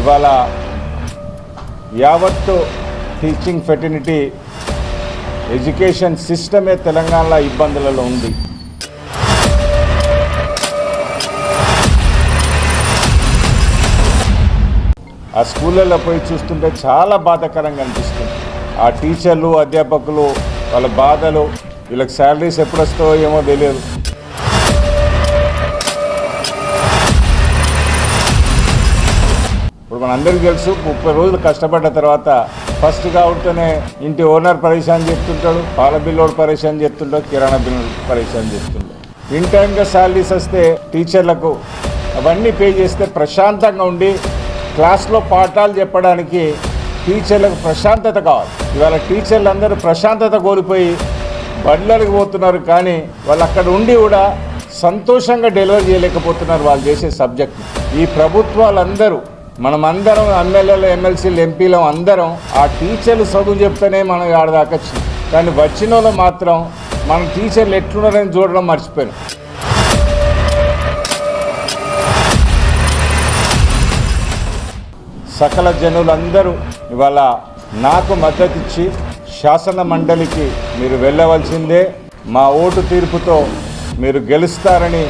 ఇవాళ యావత్తు teaching fraternity education సిస్టమే తెలంగాణలో ఇబ్బందులలో ఉంది. ఆ స్కూళ్ళల్లో పోయి చూస్తుంటే చాలా బాధాకరంగా అనిపిస్తుంది. ఆ టీచర్లు అధ్యాపకులు వాళ్ళ బాధలు వీళ్ళకి శాలరీస్ ఎప్పుడు వస్తాయో ఏమో తెలియదు. ఇప్పుడు మనందరికీ తెలుసు ముప్పై రోజులు కష్టపడ్డ తర్వాత ఫస్ట్ కావుతూనే ఇంటి ఓనర్ పరేషాన్ చెప్తుంటాడు పాల బిల్లోడు పరేషాన్ చెప్తుంటాడు కిరాణా బిల్లు పరేషాన్ చెప్తుంటాడు. ఇన్ టైంగా శాలరీస్ వస్తే టీచర్లకు అవన్నీ పే చేస్తే ప్రశాంతంగా ఉండి క్లాస్లో పాఠాలు చెప్పడానికి టీచర్లకు ప్రశాంతత కావాలి. ఇవాళ టీచర్లు అందరూ ప్రశాంతత కోల్పోయి బళ్ళకి పోతున్నారు కానీ వాళ్ళు అక్కడ ఉండి కూడా సంతోషంగా డెలివరీ చేయలేకపోతున్నారు వాళ్ళు చేసే సబ్జెక్ట్. ఈ ప్రభుత్వాలందరూ మనం అందరం ఎమ్మెల్యేలు ఎమ్మెల్సీలు ఎంపీలు అందరం ఆ టీచర్లు చదువు చెప్తేనే మనం ఆడదాకా వచ్చింది కానీ వచ్చిన వాళ్ళు మాత్రం మన టీచర్లు ఎట్లున్నారని చూడడం మర్చిపోయాను సకల జనులందరూ ఇవాళ నాకు మద్దతు ఇచ్చి శాసన మండలికి మీరు వెళ్ళవలసిందే. మా ఓటు తీర్పుతో మీరు గెలుస్తారని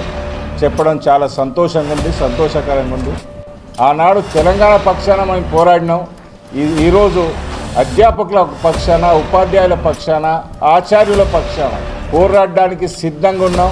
చెప్పడం చాలా సంతోషంగా ఉంది సంతోషకరంగా ఉంది. ఆనాడు తెలంగాణ పక్షాన మేము పోరాడినాం. ఈ ఈరోజు అధ్యాపకుల పక్షాన ఉపాధ్యాయుల పక్షాన ఆచార్యుల పక్షాన పోరాడడానికి సిద్ధంగా ఉన్నాం.